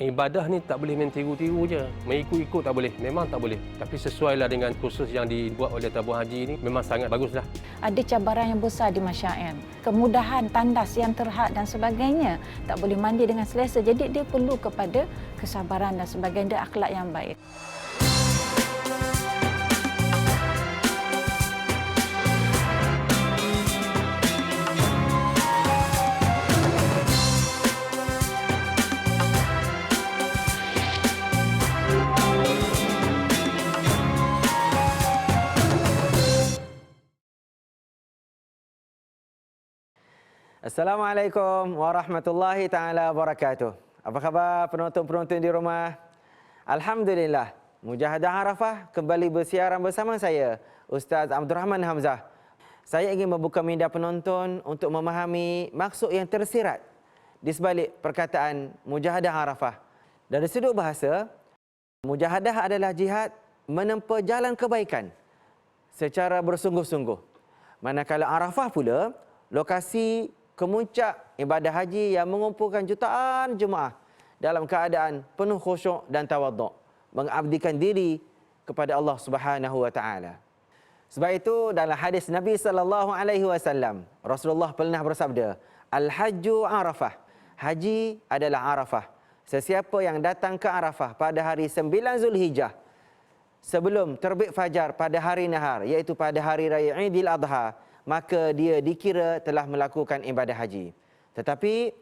ibadah ni tak boleh main tiru-tiru je. Mengikut-ikut tak boleh. Memang tak boleh. Tapi sesuailah dengan kursus yang dibuat oleh tabung haji ni memang sangat baguslah. Ada cabaran yang besar di masyarakat. Kemudahan tandas yang terhad dan sebagainya. Tak boleh mandi dengan selesa. Jadi dia perlu kepada kesabaran dan sebagainya dan akhlak yang baik. Assalamualaikum warahmatullahi taala wabarakatuh. Apa khabar penonton-penonton di rumah? Alhamdulillah, Mujahadah Arafah kembali bersiaran bersama saya, Ustaz Abdul Rahman Hamzah. Saya ingin membuka minda penonton untuk memahami maksud yang tersirat di sebalik perkataan Mujahadah Arafah. Dari sudut bahasa, mujahadah adalah jihad menempa jalan kebaikan secara bersungguh-sungguh. Manakala Arafah pula lokasi kemuncak ibadah haji yang mengumpulkan jutaan jemaah dalam keadaan penuh khusyuk dan tawaduk, mengabdikan diri kepada Allah Subhanahu wa taala. Sebab itu dalam hadis Nabi sallallahu alaihi wasallam, Rasulullah pernah bersabda, "Al-hajju Arafah." Haji adalah Arafah. Sesiapa yang datang ke Arafah pada hari 9 Zulhijjah sebelum terbit fajar pada hari nahar iaitu pada hari raya Aidil Adha maka dia dikira telah melakukan ibadah haji. Tetapi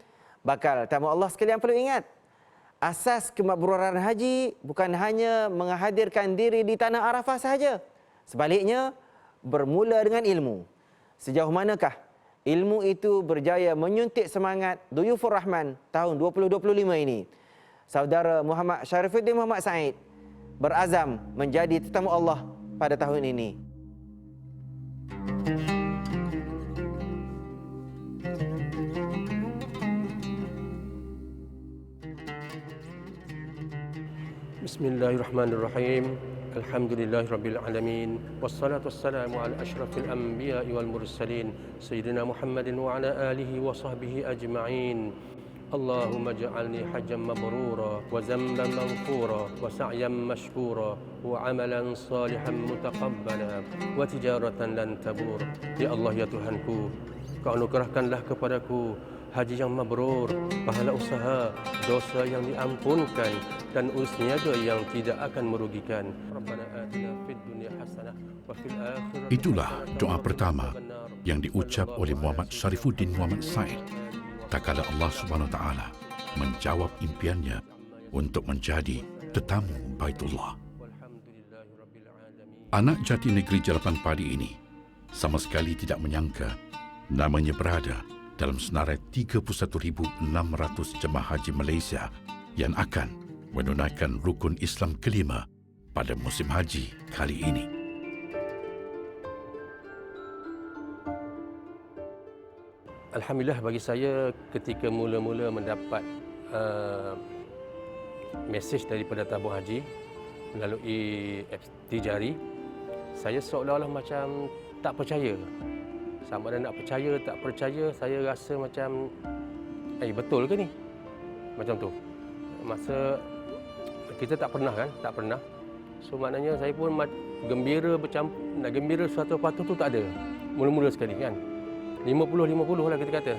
bakal tamu Allah sekalian perlu ingat asas kemakburan haji bukan hanya menghadirkan diri di tanah Arafah sahaja. Sebaliknya bermula dengan ilmu. Sejauh manakah ilmu itu berjaya menyuntik semangat Duyufur Rahman tahun 2025 ini? Saudara Muhammad Syarifuddin Muhammad Said berazam menjadi tetamu Allah pada tahun ini. Bismillahirrahmanirrahim. Alhamdulillahirabbil alamin. Wassalatu wassalamu ala asyrafil anbiya'i wal mursalin sayyidina Muhammadin wa ala alihi wa sahbihi ajma'in. اللهم اجعلني حجا مبرورا وذنبا مغفورا وسعيا مشكورا وعملا صالحا متقبلا وتجارة لن تبور يا الله يا Tuhanku kau anugerahkanlah kepadaku haji yang mabrur pahala usaha dosa yang diampunkan dan urus niaga yang tidak akan merugikan. Itulah doa pertama yang diucap oleh Muhammad Syarifuddin Muhammad Said. Tak kala Allah Subhanahu Taala menjawab impiannya untuk menjadi tetamu Baitullah. Anak jati negeri Jalapan Padi ini sama sekali tidak menyangka namanya berada dalam senarai 31,600 jemaah haji Malaysia yang akan menunaikan rukun Islam kelima pada musim haji kali ini. Alhamdulillah bagi saya ketika mula-mula mendapat uh, mesej daripada tabung haji melalui apps Tijari saya seolah-olah macam tak percaya sama ada nak percaya tak percaya saya rasa macam eh betul ke ni? Macam tu. Masa kita tak pernah kan? Tak pernah. So maknanya saya pun gembira bercampur nak gembira suatu patu tu tak ada. Mula-mula sekali kan? 50-50 lah kita kata.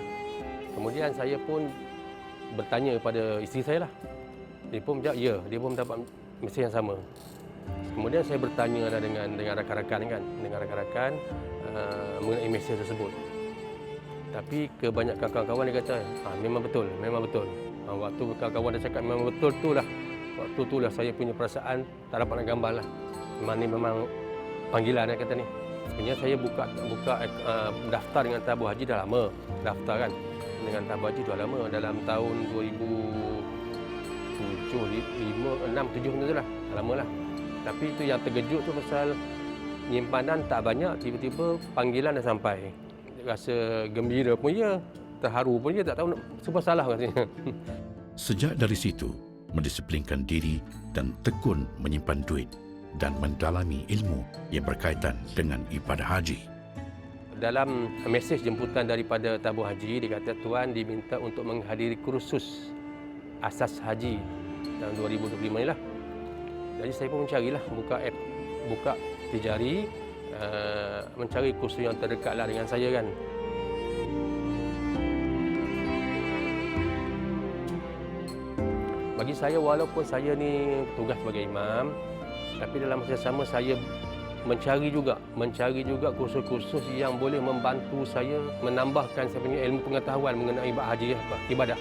Kemudian saya pun bertanya kepada isteri saya lah. Dia pun menjawab, ya, dia pun mendapat mesej yang sama. Kemudian saya bertanya lah dengan dengan rakan-rakan kan, dengan rakan-rakan uh, mengenai mesej tersebut. Tapi kebanyakan kawan-kawan dia kata, ah, memang betul, memang betul. Ah, waktu kawan-kawan dah cakap memang betul tu lah. Waktu tu lah saya punya perasaan tak dapat nak gambar lah. Memang ni memang panggilan dia kata ni. Sebenarnya saya buka buka uh, daftar dengan tabung haji dah lama. Daftar kan dengan tabung haji dah lama dalam tahun 2007, 5, 6, 7 macam tu lah. Dah lama lah. Tapi itu yang terkejut tu pasal nyimpanan tak banyak, tiba-tiba panggilan dah sampai. Rasa gembira pun ya, terharu pun ya, tak tahu sebab salah katanya. Sejak dari situ, mendisiplinkan diri dan tekun menyimpan duit dan mendalami ilmu yang berkaitan dengan ibadah haji. Dalam mesej jemputan daripada tabung haji, dikata Tuan diminta untuk menghadiri kursus asas haji tahun 2025 ni lah. Jadi saya pun mencarilah buka app buka tijari uh, mencari kursus yang terdekat lah dengan saya kan. Bagi saya walaupun saya ni tugas sebagai imam tapi dalam masa sama saya mencari juga mencari juga kursus-kursus yang boleh membantu saya menambahkan saya punya ilmu pengetahuan mengenai ibadah haji ibadah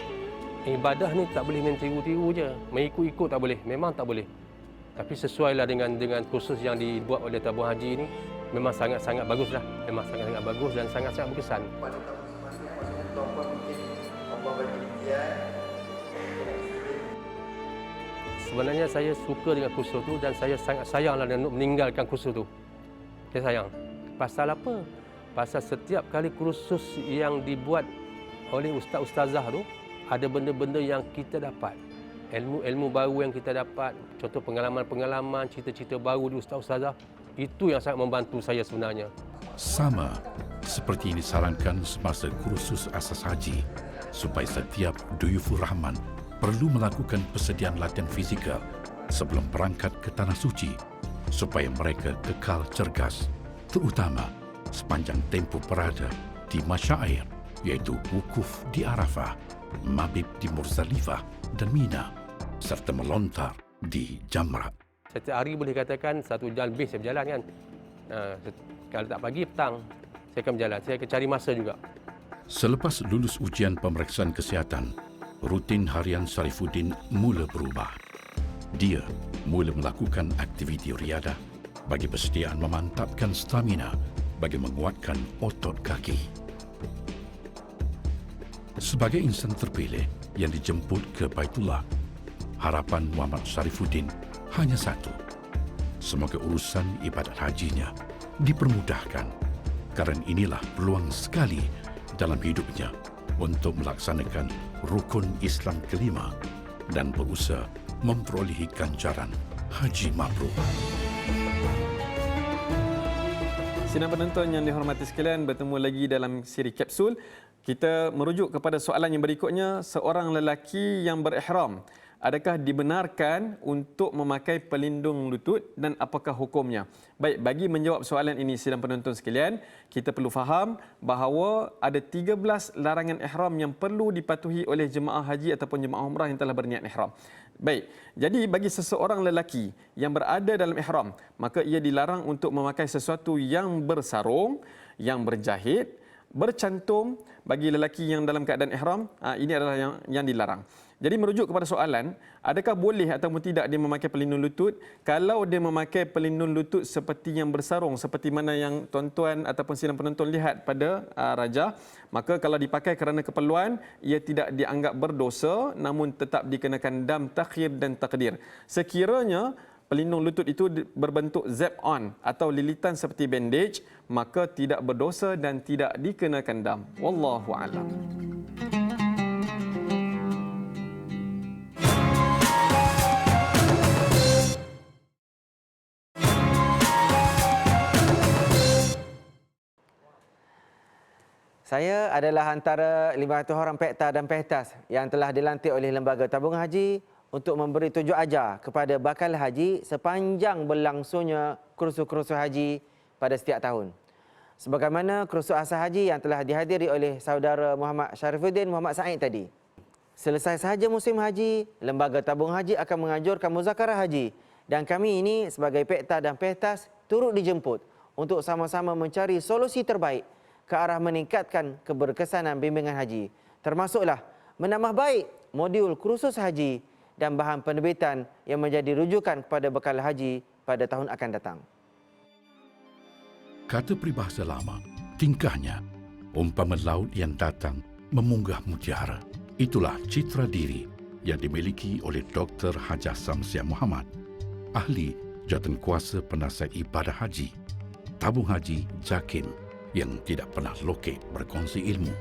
ibadah ni tak boleh main tiru-tiru je mengikut-ikut tak boleh memang tak boleh tapi sesuailah dengan dengan kursus yang dibuat oleh tabung haji ni memang sangat-sangat bagus lah memang sangat-sangat bagus dan sangat-sangat berkesan. Sebenarnya saya suka dengan kursus tu dan saya sangat sayanglah dengan meninggalkan kursus tu. Saya sayang. Pasal apa? Pasal setiap kali kursus yang dibuat oleh ustaz-ustazah tu ada benda-benda yang kita dapat ilmu-ilmu baru yang kita dapat contoh pengalaman-pengalaman cerita-cerita baru di ustaz-ustazah itu yang sangat membantu saya sebenarnya. Sama seperti yang disarankan semasa kursus asas haji supaya setiap duyufur rahman perlu melakukan persediaan latihan fizikal sebelum berangkat ke Tanah Suci supaya mereka kekal cergas terutama sepanjang tempoh berada di Masyair iaitu wukuf di Arafah, mabib di Muzdalifah dan Mina serta melontar di Jamrat. Setiap hari boleh katakan satu jam lebih saya berjalan kan. Uh, kalau tak pagi, petang saya akan berjalan. Saya akan cari masa juga. Selepas lulus ujian pemeriksaan kesihatan, rutin harian Sarifuddin mula berubah. Dia mula melakukan aktiviti riadah bagi persediaan memantapkan stamina bagi menguatkan otot kaki. Sebagai insan terpilih yang dijemput ke Baitullah, harapan Muhammad Sarifuddin hanya satu. Semoga urusan ibadat hajinya dipermudahkan kerana inilah peluang sekali dalam hidupnya untuk melaksanakan rukun Islam kelima dan berusaha memperolehi ganjaran haji mabrur. Sidang penonton yang dihormati sekalian, bertemu lagi dalam siri kapsul. Kita merujuk kepada soalan yang berikutnya, seorang lelaki yang berihram, adakah dibenarkan untuk memakai pelindung lutut dan apakah hukumnya? Baik, bagi menjawab soalan ini sidang penonton sekalian, kita perlu faham bahawa ada 13 larangan ihram yang perlu dipatuhi oleh jemaah haji ataupun jemaah umrah yang telah berniat ihram. Baik, jadi bagi seseorang lelaki yang berada dalam ihram, maka ia dilarang untuk memakai sesuatu yang bersarung, yang berjahit, bercantum bagi lelaki yang dalam keadaan ihram, ah, ini adalah yang yang dilarang. Jadi merujuk kepada soalan, adakah boleh atau tidak dia memakai pelindung lutut? Kalau dia memakai pelindung lutut seperti yang bersarung, seperti mana yang tuan-tuan ataupun sidang penonton lihat pada uh, Raja, maka kalau dipakai kerana keperluan, ia tidak dianggap berdosa namun tetap dikenakan dam takhir dan takdir. Sekiranya pelindung lutut itu berbentuk zip-on atau lilitan seperti bandage, maka tidak berdosa dan tidak dikenakan dam. Wallahu a'lam. Saya adalah antara 500 orang pekta dan pehtas yang telah dilantik oleh Lembaga Tabung Haji untuk memberi tunjuk ajar kepada bakal haji sepanjang berlangsungnya kursus-kursus haji pada setiap tahun. Sebagaimana kursus asas haji yang telah dihadiri oleh saudara Muhammad Syarifuddin Muhammad Said tadi. Selesai sahaja musim haji, Lembaga Tabung Haji akan menganjurkan muzakarah haji dan kami ini sebagai pekta dan pehtas turut dijemput untuk sama-sama mencari solusi terbaik ke arah meningkatkan keberkesanan bimbingan haji. Termasuklah menambah baik modul kursus haji dan bahan penerbitan yang menjadi rujukan kepada bekal haji pada tahun akan datang. Kata peribahasa lama, tingkahnya umpama laut yang datang memunggah mutiara. Itulah citra diri yang dimiliki oleh Dr. Hajah Samsia Muhammad, ahli jawatan kuasa penasihat ibadah haji, tabung haji Jakim yang tidak pernah lokek berkongsi ilmu.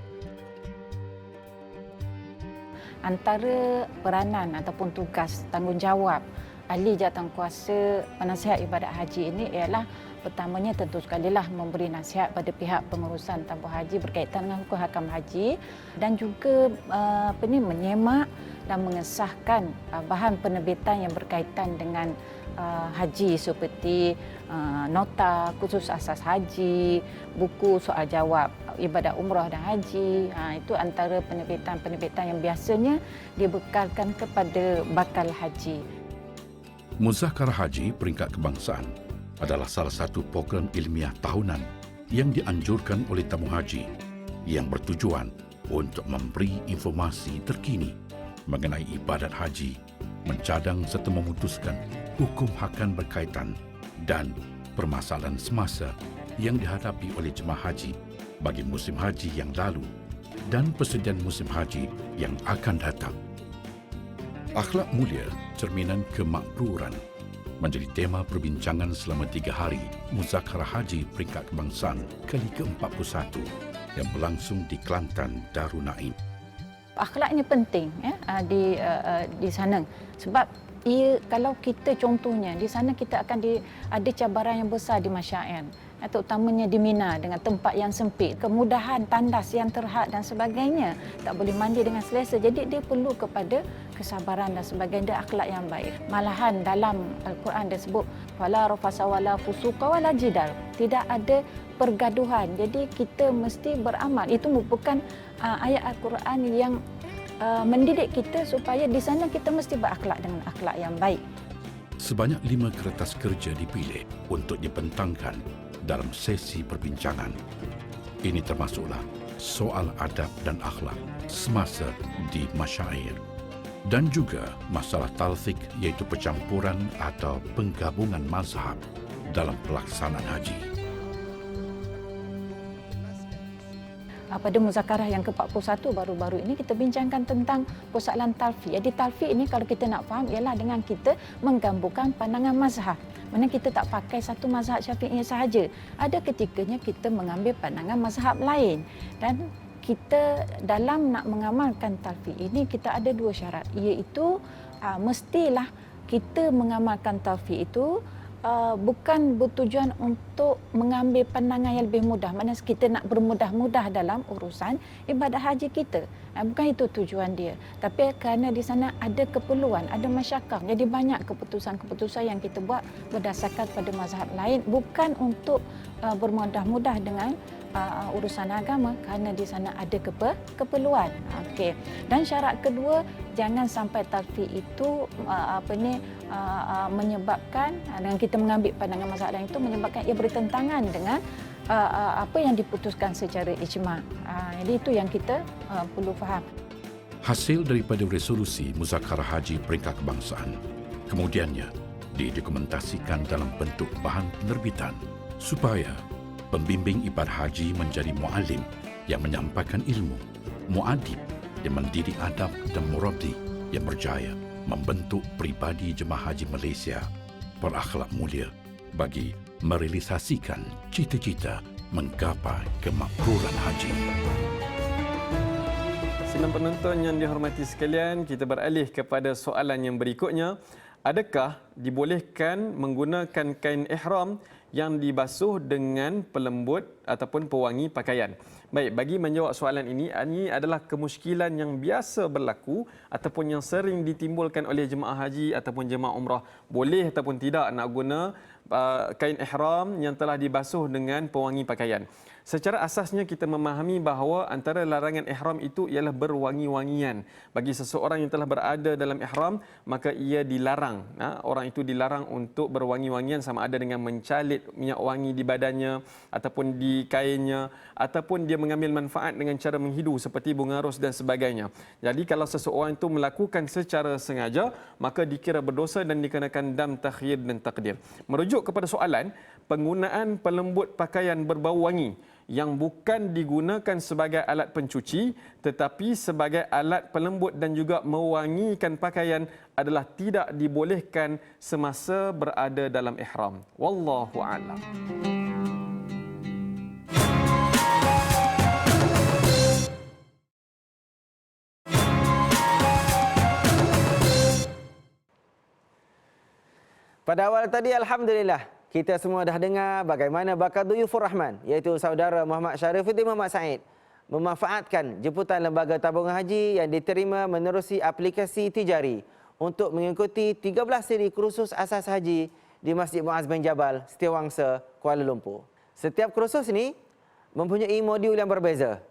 Antara peranan ataupun tugas tanggungjawab ahli jawatan kuasa penasihat ibadat haji ini ialah pertamanya tentu sekali lah memberi nasihat pada pihak pengurusan tabung haji berkaitan dengan hukum hakam haji dan juga uh, apa ni menyemak dan mengesahkan uh, bahan penerbitan yang berkaitan dengan uh, haji seperti uh, nota khusus asas haji, buku soal jawab ibadat umrah dan haji. Ha, itu antara penerbitan-penerbitan yang biasanya dibekalkan kepada bakal haji. Muzakarah Haji Peringkat Kebangsaan adalah salah satu program ilmiah tahunan yang dianjurkan oleh tamu haji yang bertujuan untuk memberi informasi terkini mengenai ibadat haji, mencadang serta memutuskan hukum hakan berkaitan dan permasalahan semasa yang dihadapi oleh jemaah haji bagi musim haji yang lalu dan persediaan musim haji yang akan datang. Akhlak mulia, cerminan kemakmuran menjadi tema perbincangan selama tiga hari Muzakarah Haji Peringkat Kebangsaan kali ke-41 yang berlangsung di Kelantan, Darul Naim. Ini penting ya, di ah, di sana sebab ia kalau kita contohnya di sana kita akan di, ada cabaran yang besar di masyarakat terutamanya di Mina dengan tempat yang sempit, kemudahan tandas yang terhad dan sebagainya, tak boleh mandi dengan selesa. Jadi dia perlu kepada kesabaran dan sebagainya, akhlak yang baik. Malahan dalam Al-Quran dia sebut wala rafasa wala fusuqa wala jidal. Tidak ada pergaduhan. Jadi kita mesti beramal. Itu merupakan uh, ayat Al-Quran yang uh, mendidik kita supaya di sana kita mesti berakhlak dengan akhlak yang baik. Sebanyak lima kertas kerja dipilih untuk dibentangkan dalam sesi perbincangan. Ini termasuklah soal adab dan akhlak semasa di masyair dan juga masalah talfik iaitu percampuran atau penggabungan mazhab dalam pelaksanaan haji. Pada muzakarah yang ke-41 baru-baru ini kita bincangkan tentang persoalan talfi. Jadi talfi ini kalau kita nak faham ialah dengan kita menggabungkan pandangan mazhab. Mana kita tak pakai satu mazhab syafi'i sahaja. Ada ketikanya kita mengambil pandangan mazhab lain. Dan kita dalam nak mengamalkan talfi ini kita ada dua syarat iaitu uh, mestilah kita mengamalkan talfi itu uh, bukan bertujuan untuk mengambil pandangan yang lebih mudah. Mana kita nak bermudah-mudah dalam urusan ibadah haji kita. Uh, bukan itu tujuan dia. Tapi kerana di sana ada keperluan, ada masyarakat. Jadi banyak keputusan-keputusan yang kita buat berdasarkan pada mazhab lain. Bukan untuk uh, bermudah-mudah dengan uh, urusan agama kerana di sana ada kepe, keperluan. Okey. Dan syarat kedua jangan sampai talfi itu uh, apa ni uh, uh, menyebabkan uh, dengan kita mengambil pandangan mazhab lain itu menyebabkan ia bertentangan dengan uh, uh, apa yang diputuskan secara ijma. Uh, jadi itu yang kita uh, perlu faham. Hasil daripada resolusi Muzakarah Haji Peringkat Kebangsaan kemudiannya didokumentasikan dalam bentuk bahan penerbitan supaya pembimbing ibadah haji menjadi muallim yang menyampaikan ilmu, muadib yang mendidik adab dan murabdi yang berjaya membentuk pribadi jemaah haji Malaysia berakhlak mulia bagi merealisasikan cita-cita menggapai kemakmuran haji. Sidang penonton yang dihormati sekalian, kita beralih kepada soalan yang berikutnya. Adakah dibolehkan menggunakan kain ihram yang dibasuh dengan pelembut ataupun pewangi pakaian. Baik, bagi menjawab soalan ini, ini adalah kemusykilan yang biasa berlaku ataupun yang sering ditimbulkan oleh jemaah haji ataupun jemaah umrah. Boleh ataupun tidak nak guna uh, kain ihram yang telah dibasuh dengan pewangi pakaian. Secara asasnya kita memahami bahawa antara larangan ihram itu ialah berwangi-wangian. Bagi seseorang yang telah berada dalam ihram, maka ia dilarang. Orang itu dilarang untuk berwangi-wangian sama ada dengan mencalit minyak wangi di badannya ataupun di kainnya ataupun dia mengambil manfaat dengan cara menghidu seperti bunga ros dan sebagainya. Jadi kalau seseorang itu melakukan secara sengaja, maka dikira berdosa dan dikenakan dam takhyir dan takdir. Merujuk kepada soalan, penggunaan pelembut pakaian berbau wangi yang bukan digunakan sebagai alat pencuci tetapi sebagai alat pelembut dan juga mewangikan pakaian adalah tidak dibolehkan semasa berada dalam ihram. Wallahu a'lam. Pada awal tadi Alhamdulillah kita semua dah dengar bagaimana bakal Duyufur Rahman iaitu saudara Muhammad Syarifuddin Muhammad Said memanfaatkan jemputan lembaga tabungan haji yang diterima menerusi aplikasi Tijari untuk mengikuti 13 siri kursus asas haji di Masjid Muaz bin Jabal, Setiawangsa, Kuala Lumpur. Setiap kursus ini mempunyai modul yang berbeza.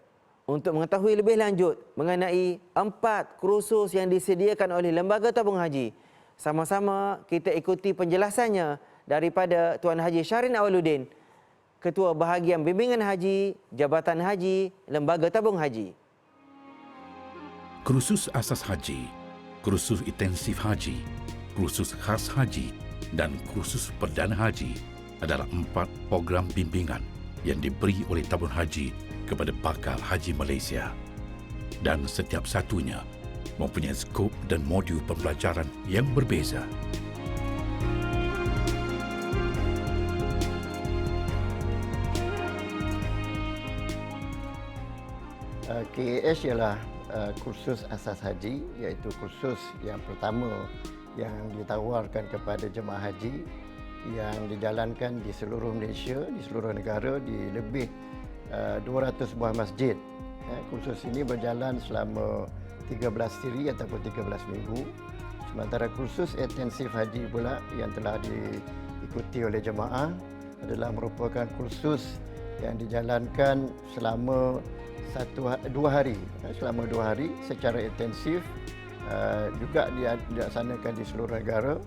Untuk mengetahui lebih lanjut mengenai empat kursus yang disediakan oleh Lembaga Tabung Haji, sama-sama kita ikuti penjelasannya daripada Tuan Haji Syarin Awaluddin, Ketua Bahagian Bimbingan Haji, Jabatan Haji, Lembaga Tabung Haji. Kursus asas haji, kursus intensif haji, kursus khas haji dan kursus perdana haji adalah empat program bimbingan yang diberi oleh tabung haji kepada bakal haji Malaysia. Dan setiap satunya mempunyai skop dan modul pembelajaran yang berbeza. Uh, KAS ialah uh, kursus asas haji iaitu kursus yang pertama yang ditawarkan kepada jemaah haji yang dijalankan di seluruh Malaysia, di seluruh negara di lebih uh, 200 buah masjid. Uh, kursus ini berjalan selama 13 siri ataupun 13 minggu. Sementara kursus intensif haji pula yang telah diikuti oleh jemaah adalah merupakan kursus yang dijalankan selama satu dua hari eh, selama dua hari secara intensif uh, juga dilaksanakan di seluruh negara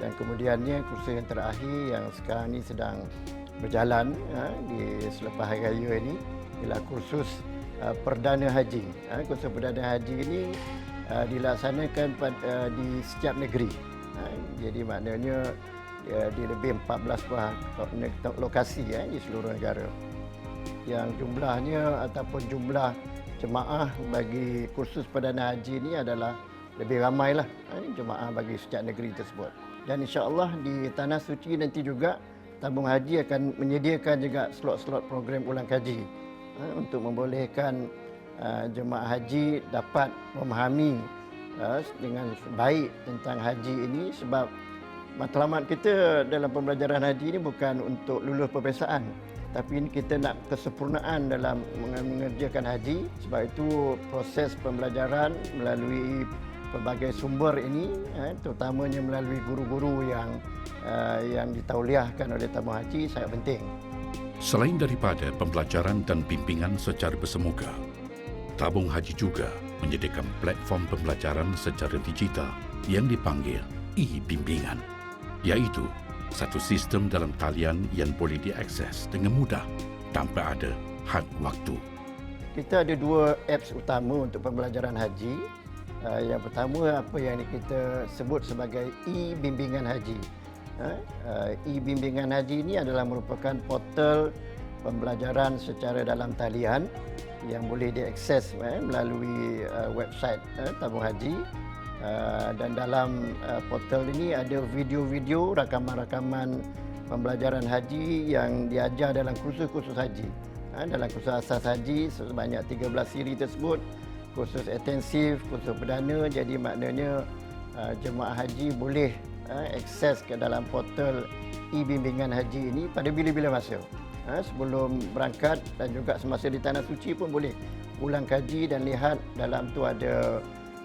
dan kemudiannya kursus yang terakhir yang sekarang ini sedang berjalan uh, di selepas hari raya ini ialah kursus uh, perdana haji. Uh, kursus perdana haji ini uh, dilaksanakan uh, di setiap negeri. Uh, jadi maknanya di lebih 14 buah lokasi uh, di seluruh negara yang jumlahnya ataupun jumlah jemaah bagi kursus perdana haji ini adalah lebih ramailah eh, jemaah bagi setiap negeri tersebut. Dan insya-Allah di tanah suci nanti juga tabung haji akan menyediakan juga slot-slot program ulang kaji eh, untuk membolehkan uh, jemaah haji dapat memahami uh, dengan baik tentang haji ini. Sebab matlamat kita dalam pembelajaran haji ini bukan untuk lulus peperiksaan. Tapi ini kita nak kesempurnaan dalam mengerjakan haji. Sebab itu proses pembelajaran melalui pelbagai sumber ini eh, terutamanya melalui guru-guru yang yang ditauliahkan oleh tamu haji sangat penting. Selain daripada pembelajaran dan bimbingan secara bersemuka, Tabung Haji juga menyediakan platform pembelajaran secara digital yang dipanggil e-bimbingan, iaitu satu sistem dalam talian yang boleh diakses dengan mudah tanpa ada had waktu. Kita ada dua apps utama untuk pembelajaran haji. Uh, yang pertama apa yang kita sebut sebagai e-bimbingan haji. Uh, e-bimbingan haji ini adalah merupakan portal pembelajaran secara dalam talian yang boleh diakses uh, melalui website tabung haji dan dalam portal ini ada video-video rakaman-rakaman pembelajaran haji yang diajar dalam kursus-kursus haji. Dalam kursus asas haji sebanyak 13 siri tersebut, kursus intensif, kursus perdana jadi maknanya jemaah haji boleh uh, akses ke dalam portal e-bimbingan haji ini pada bila-bila masa. Uh, sebelum berangkat dan juga semasa di tanah suci pun boleh ulang kaji dan lihat dalam tu ada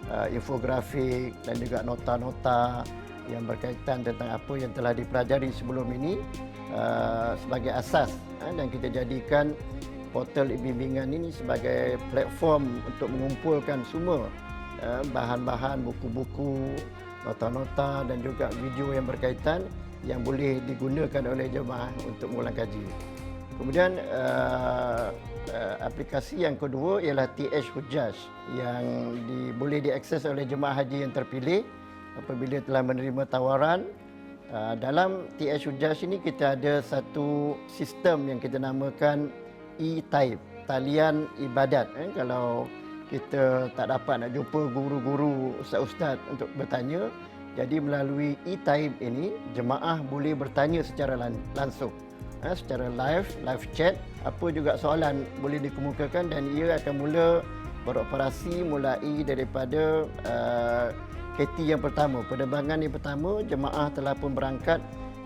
uh, infografik dan juga nota-nota yang berkaitan tentang apa yang telah dipelajari sebelum ini sebagai asas dan kita jadikan portal bimbingan ini sebagai platform untuk mengumpulkan semua bahan-bahan buku-buku nota-nota dan juga video yang berkaitan yang boleh digunakan oleh jemaah untuk mengulang kaji. Kemudian uh, uh, aplikasi yang kedua ialah TH Hujjaj yang di, boleh diakses oleh jemaah haji yang terpilih apabila telah menerima tawaran. Uh, dalam TH Hujjaj ini kita ada satu sistem yang kita namakan E-Type, talian ibadat. Eh, kalau kita tak dapat nak jumpa guru-guru ustaz-ustaz untuk bertanya, jadi melalui E-Type ini jemaah boleh bertanya secara langsung ha, secara live, live chat. Apa juga soalan boleh dikemukakan dan ia akan mula beroperasi mulai daripada uh, KT yang pertama. Penerbangan yang pertama, jemaah telah pun berangkat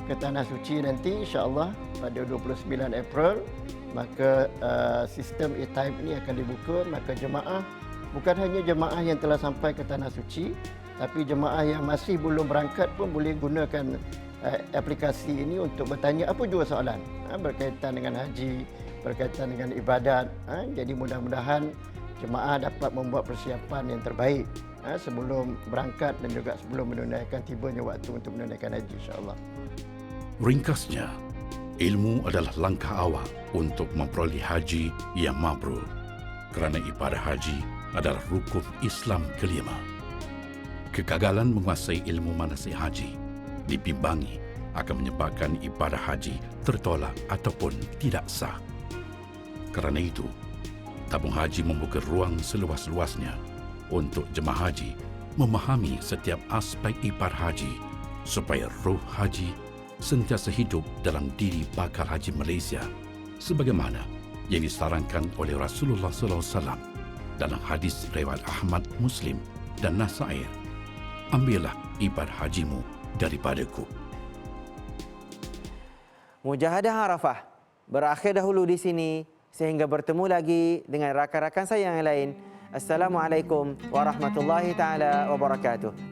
ke tanah suci nanti insya-Allah pada 29 April maka uh, sistem e-time ini akan dibuka. Maka jemaah bukan hanya jemaah yang telah sampai ke tanah suci tapi jemaah yang masih belum berangkat pun boleh gunakan uh, aplikasi ini untuk bertanya apa jua soalan. Ha, berkaitan dengan haji berkaitan dengan ibadat. Ha, jadi mudah-mudahan jemaah dapat membuat persiapan yang terbaik ha, sebelum berangkat dan juga sebelum menunaikan tibanya waktu untuk menunaikan haji insya-Allah. Ringkasnya, ilmu adalah langkah awal untuk memperoleh haji yang mabrur. Kerana ibadah haji adalah rukun Islam kelima. Kegagalan menguasai ilmu manasik haji dibimbangi akan menyebabkan ibadah haji tertolak ataupun tidak sah. Kerana itu, tabung haji membuka ruang seluas-luasnya untuk jemaah haji memahami setiap aspek ibadah haji supaya roh haji sentiasa hidup dalam diri bakal haji Malaysia sebagaimana yang disarankan oleh Rasulullah sallallahu alaihi wasallam dalam hadis riwayat Ahmad Muslim dan Nasair. Ambillah ibadah hajimu daripadaku. Mujahadah Arafah berakhir dahulu di sini sehingga bertemu lagi dengan rakan-rakan saya yang lain. Assalamualaikum warahmatullahi taala wabarakatuh.